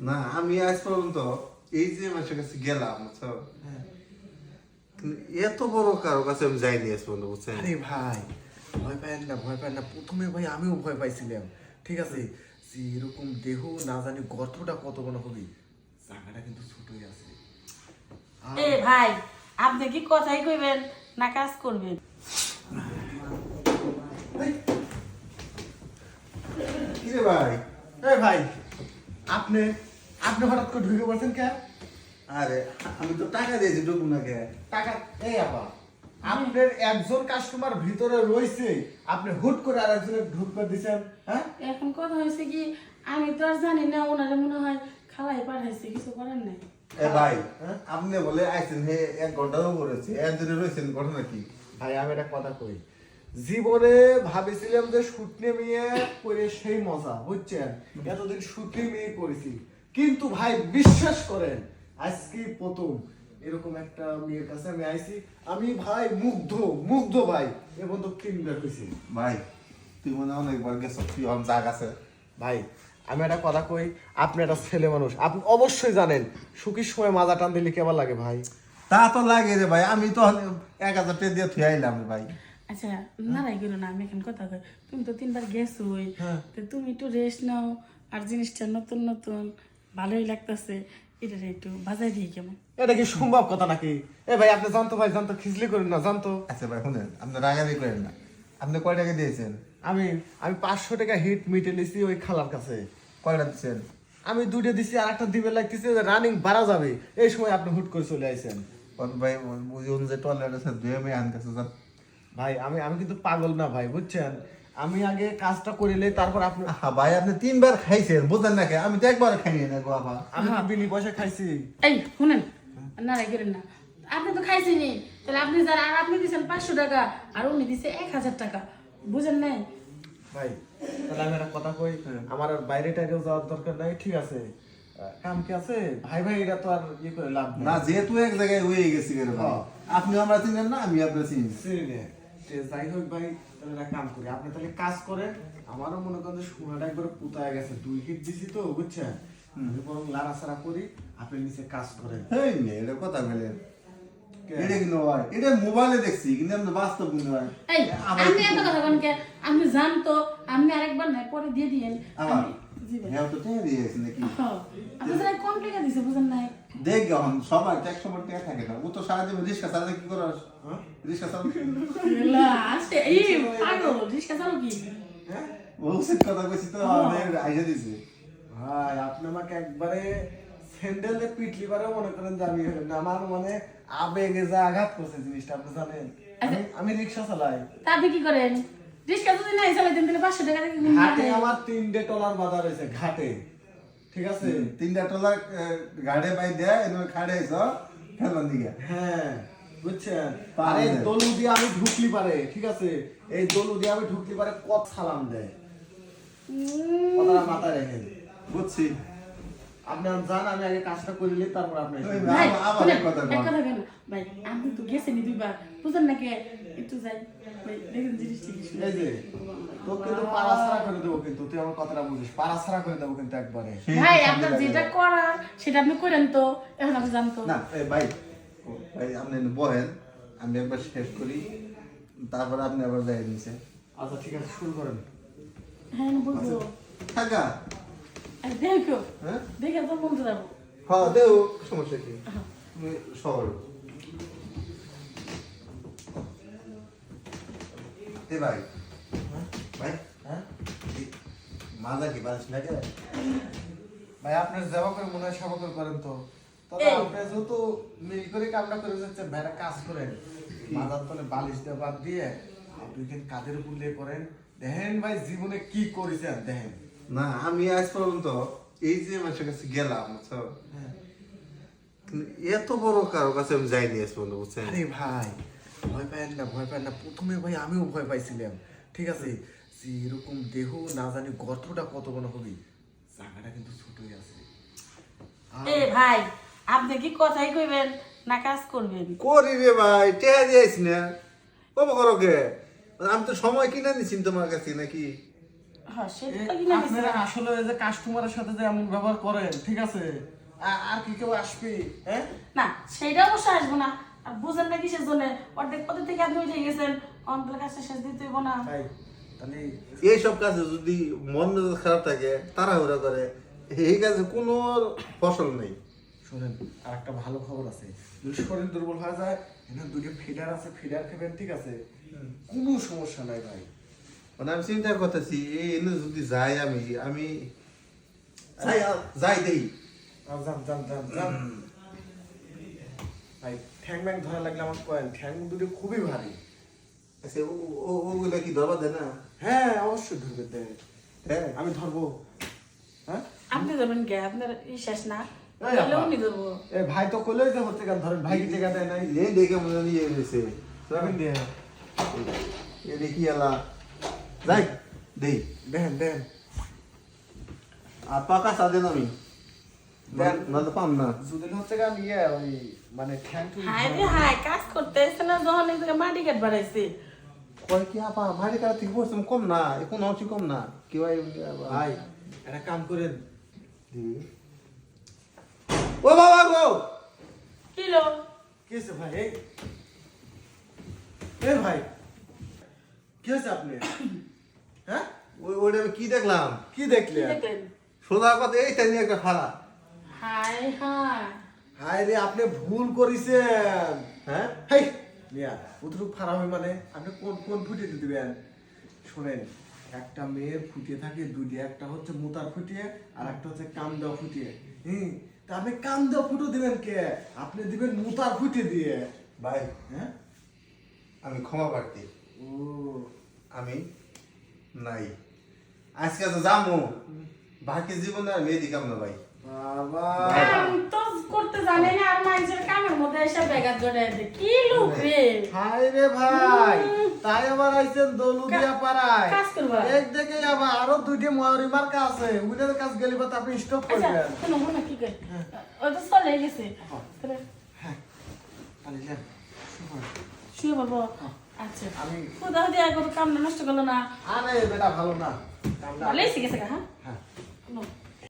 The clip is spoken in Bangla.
না আমি আজ পর্যন্ত এই যে মানুষের কাছে গেলাম বুঝছ? হ্যাঁ। এত বড় কারও কাছে আমি যাইনি আজ পর্যন্ত বুঝছেন? আরে ভাই ভয় পায় না ভয় পায় না। প্রথমে ভাই আমিও ভয় পাইছিলাম ঠিক আছে? যে এরকম দেহ না জানি গর্তটা কত বড় হবে জায়গাটা কিন্তু ছোটই আছে। এ ভাই আপনি কি কথাই কইবেন না কাজ করবেন? কি রে ভাই? এই ভাই আপনি আপনি হঠাৎ করে ঢুকে পড়ছেন কে আরে আমি তো টাকা দিয়েছি ডুবু না কে টাকা এই আপা আপনার একজন কাস্টমার ভিতরে রয়েছে আপনি হুট করে আর একজনের ঢুকতে দিচ্ছেন হ্যাঁ? এখন কথা হয়েছে কি আমি তো আর জানি না ওনারে মনে হয় খালাই পাঠাইছে কিছু করার নাই। এ ভাই আপনি বলে আইছেন হে এক ঘন্টাও করেছে একজনে রয়েছেন ঘটনা কি? ভাই আমি একটা কথা কই জীবনে ভাবেছিলাম যে শুটনি মেয়ে করে সেই মজা বুঝছেন? এতদিন শুটনি মেয়ে করেছি কিন্তু ভাই বিশ্বাস করেন আজকে প্রথম এরকম একটা মেয়ের কাছে আমি আইছি। আমি ভাই মুগ্ধ মুগ্ধ ভাই। এবং তো তিনবার কইছি। ভাই তুই মনে হয় অনেকবার গেছ তুই অন জাগ আছে। ভাই আমি একটা কথা কই আপনি একটা ছেলে মানুষ আপনি অবশ্যই জানেন সুখীর সময় মাজা টান দিলে কেমন লাগে ভাই? তা তো লাগে রে ভাই আমি তো এক হাজার টাকা দিয়ে থুয়ে আইলাম রে ভাই। আচ্ছা নারাই গেল না আমি এখন কথা কই তুমি তো তিনবার গেছোই। হ্যাঁ। তো তুমি একটু রেস্ট নাও আর জিনিসটা নতুন নতুন। ভালোই লাগতেছে। এটা একটু বাজাই দিই কেমন? এটা কি সম্ভব কথা নাকি? এ ভাই আপনি জানতো ভাই জানতো খিচলি করেন না জানতো। আচ্ছা ভাই শুনেন আপনি রাগারি করেন না। আপনি কয় টাকা দিয়েছেন? আমি আমি পাঁচশো টাকা হিট মিটে নিছি ওই খালার কাছে। কয়টা দিচ্ছেন? আমি দুইটা দিছি আর একটা দিবে লাগতেছে রানিং বাড়া যাবে। এই সময় আপনি হুট করে চলে আইছেন। ভাই বুঝুন যে টয়লেট আছে দুয়ে মেয়ে আন কাছে যান। ভাই আমি আমি কিন্তু পাগল না ভাই বুঝছেন? আমি আগে কাজটা করিলে তারপর আপনি আহা, ভাই আপনি তিনবার খাইছেন বুঝলেন না কে? আমি তো একবার খাইনি না গো আবার আমি কি বিনি পয়সা খাইছি? এই শুনেন নারাই করেন না। আপনি তো খাইছেনি তাহলে আপনি যারা আর আপনি দিয়েছেন পাঁচশো টাকা আর উনি দিছে এক হাজার টাকা। বুঝেন নাই? ভাই তাহলে আমি একটা কথা কই আমার আর বাইরে টাইরেও যাওয়ার দরকার নাই ঠিক আছে? কাম কি আছে? ভাই ভাই এটা তো আর ইয়ে করে লাভ না না যেহেতু এক জায়গায় হয়ে গেছি হ্যাঁ। আপনি আমরা চিনেন না আমি আপনার চিনি। চিনি। নে। তে যাই হোক ভাই তাহলে একটা কাম করি। আপনি তাহলে কাজ করেন আমারও মনে করেন যে সোনাটা একবার পুতায় গেছে। দুই হিট দিছি তো বুঝছেন? আমি বরং লাড়াছাড়া করি আপনি নিচে কাজ করেন। হেই মেয়ে এটা কথা বলেন কে? এটা কিন্তু ভাই এটা মোবাইলে দেখছি কিন্তু আপনি বাস্তব এই এত কথা কে? আপনি জানতো আপনি আরেকবার নাই পরে দিয়ে দিয়েন। আবার? আমি- হ্যাঁ তো টেনে দিয়েছি নাকি? হ্যাঁ, আপনি কম টাকা দিছে বুঝেন নাই? দেখ এখন সবাই টাকা থাকে না। ও তো রিক্সা চালাতে কি করাস হ্যাঁ? রিক্সা চালাতে এলা, এই পাগল রিক্সা চালো কি? হ্যাঁ? উচিত কথা কইছি তো আমাদের আইসা দিছে। ভাই আপনি আমাকে একবারে স্যান্ডেল দিয়ে পিটলি পারে মনে করেন যে আমি আমার মানে আবেগে যা আঘাত করছে জিনিসটা আপনি জানেন? আমি আমি রিক্সা চালাই। তা আপনি কি করেন? রিক্সা যদি নাই চালাইতেন তাহলে পাঁচশো টাকা ঘাটে আমার তিনটে টলার বাজার রয়েছে ঘাটে। ঠিক আছে? তিনটা টলা গাড়ে পাই দেয় এনে খাড়ে এস খেলার দিকে হ্যাঁ বুঝছেন? পারে আরে দলু দিয়ে আমি ঢুকলি পারে ঠিক আছে? এই দলু দিয়ে আমি ঢুকলি পারে কত সালাম দেয়? কথাটা মাথায় রেখেন। বুঝছি। আমি আগে কাজটা তারপর আপনি ভাই, আবার- আবার শুনেন, এক কথা এক বল। কথা কেন? ভাই, আপনি তো গেছেনই দুইবার। বুঝেন না কে? একটু যাই। দেখেন জিনিসটা কি এই যে তোর কিন্তু পাড়া করে দেবো কিন্তু তুই আমার কথাটা বুঝিস। পাড়া করে দেবো কিন্তু একবারে। ভাই, আপনার যেটা করার সেটা আপনি করেন তো। এখন আপনি জানতো না ভাই ভাই আপনি বহেন। আমি একবার শেষ করি। তারপরে আপনি আবার যাই নিচে। আচ্ছা ঠিক আছে শুরু করেন। হ্যাঁ আমি বুঝব থাকা। আর দেখো হ্যাঁ? দেখে তো হ্যাঁ দেও সমস্যা কি? শহর। এ ভাই ভাই হ্যাঁ? কি ভাই আপনার যাওয়া করে মনে হয় সবাই করেন তো। তবে আপনি যেহেতু মিল করে কামটা করে ভাইরা কাজ করেন। মাথার তলে বালিশ দিয়ে বাদ দিয়ে আপনি কাদের উপর দিয়ে করেন দেখেন ভাই জীবনে কি করেছেন দেখেন। না আমি আজ পর্যন্ত এই যে মানুষের কাছে গেলাম বুঝছ? হ্যাঁ। কিন্তু এত বড় কারও কাছে আমি যাইনি আজ পর্যন্ত বুঝছেন? আরে ভাই ভয় পায় না ভয় পায় না। প্রথমে ভাই আমিও ভয় পাইছিলাম ঠিক আছে? যে এরকম দেহ না জানি গর্তটা কত বড় হবে জায়গাটা কিন্তু ছোটই আছে। এ ভাই আপনি কি কথাই কইবেন না কাজ করবেন? করি রে ভাই টেহা দিয়েছি না। কবে করো কে? আমি তো সময় কিনে নিছি তোমার কাছে নাকি? আপনারা আসলে এই যে কাস্টমারের সাথে যে এমন ব্যবহার করেন ঠিক আছে? আর কি কেউ আসবে? হ্যাঁ? না সেটা অবশ্য আসব না। আর বুঝেন না কিসের জন্য? অর্ধেক পথে থেকে আপনি উঠে গেছেন অন্তর কাছে শেষ দিতে হইব না। তাই তাহলে এইসব কাজে যদি মন মেজাজ খারাপ থাকে তাড়াহুড়া করে এই কাজে কোনো ফসল নেই। শোনেন আর একটা ভালো খবর আছে। যদি শরীর দুর্বল হয়ে যায় এখানে দুটো ফিডার আছে ফিডার খাবেন ঠিক আছে? কোনো সমস্যা নাই ভাই। মানে আমি চিন্তা করতেছি এই এনে যদি যাই আমি আমি যাই যাই দেই ভাই ঠ্যাং ব্যাং ধরা লাগলে আমার কয়েন ঠ্যাং দুটো খুবই ভারী। আচ্ছা, ও- ও- ওগুলো কি ধরবা দেয় না? হ্যাঁ অবশ্যই ধরবে দেয়। হ্যাঁ। আমি ধরবো। হ্যাঁ? আপনি ধরবেন কে? আপনার শেষ না? ভাই তো কইলেই যে হতে গান ধরেন ভাই কি টেকা দেয় নাই। এই দেখে মনে নিয়ে দিয়ে। এটা কি এলা যাই দেই দেন দেন আর পাকা আমি দেন। না তো পাম না যদি হচ্ছে গান ইয়ে ওই মানে ঠ্যাং টু হাই রে হাই কাজ করতে এসে না যখন এই জায়গায় মাটি কাট বাড়াইছে কয় কি আপা মারি কারা থেকে পড়ছে কম না এখন অংশ কম না কি ভাই ভাই একটা কাম করেন ও বাবা গো কিলো কি হয়েছে ভাই এ ভাই কি হয়েছে আপনি হ্যাঁ? ওই ওইটা আমি কি দেখলাম? কি দেখলেন? সোজা কথা এই তাই নিয়ে একটা খারাপ হাই হাই হায় রে আপনি ভুল করেছেন। হ্যাঁ? হেই মিয়া খারাপ হয় মানে আপনি কোন কোন ফুটিয়ে দিবেন? শোনেন একটা মেয়ের ফুটিয়ে থাকে দুটি একটা হচ্ছে মুতার ফুটিয়ে আর একটা হচ্ছে কাম দেওয়া ফুটিয়ে। হুম তা আপনি কাম দেওয়া ফুটো দিবেন কে? আপনি দিবেন মুতার ফুটিয়ে দিয়ে। ভাই হ্যাঁ? আমি ক্ষমা প্রার্থী। ও। আমি নাই। আজকে তো যাব বাকি জীবনে আর মেয়ে দিকাম না ভাই। বাবা। কাম তো করতে জানে না আর মানুষের কামের মধ্যে এসে বেগার জড়াই কি লোক রে? হাই রে ভাই তাই আবার আইছেন দৌলুদিয়া পাড়ায়। কাজ করবা। এক দেখে আবার আরও দুইটি ময়ূরী মার্কা আছে। উইনের কাজ গেলে বা আপনি স্টপ আচ্ছা করবেন। শোনো শোনো কি করে ওই তো চলে গেছে। হ্যাঁ। করেন। শুয়ে বলব আচ্ছা। আমি কোথাও দিয়ে একবার কামটা নষ্ট করল না। আরে বেটা ভালো না। কামটা ভালোই শিখেছে হ্যাঁ? হ্যাঁ।